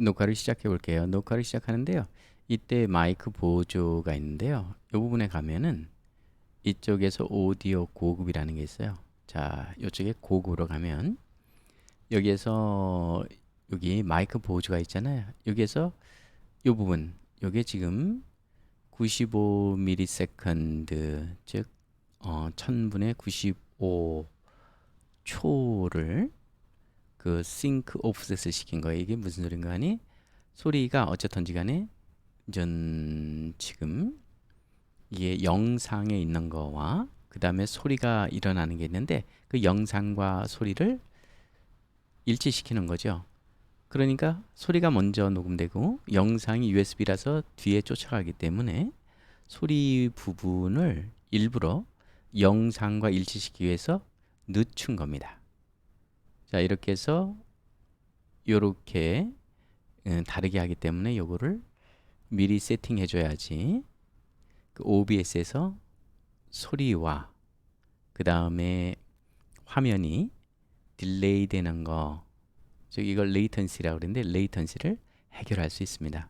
녹화를 시작해 볼게요. 녹화를 시작하는데요. 이때 마이크 보조가 있는데요. 이 부분에 가면은 이쪽에서 오디오 고급이라는 게 있어요. 자, 이쪽에 고급으로 가면 여기에서 여기 마이크 보조가 있잖아요. 여기에서 이 부분, 요게 지금 95ms 즉 어, 1000분의 95 초를 그 싱크 오프셋을 시킨 거예요. 이게 무슨 소린가 하니 소리가 어쨌든지 간에 전 지금 이게 영상에 있는 거와 그 다음에 소리가 일어나는 게 있는데 그 영상과 소리를 일치시키는 거죠. 그러니까 소리가 먼저 녹음되고 영상이 USB라서 뒤에 쫓아가기 때문에 소리 부분을 일부러 영상과 일치시키기 위해서 늦춘 겁니다. 자, 이렇게 해서 요렇게 음, 다르게 하기 때문에 요거를 미리 세팅해 줘야지 그 OBS에서 소리와 그 다음에 화면이 딜레이 되는 거 즉 이걸 레이턴시라고 그러는데 레이턴시를 해결할 수 있습니다.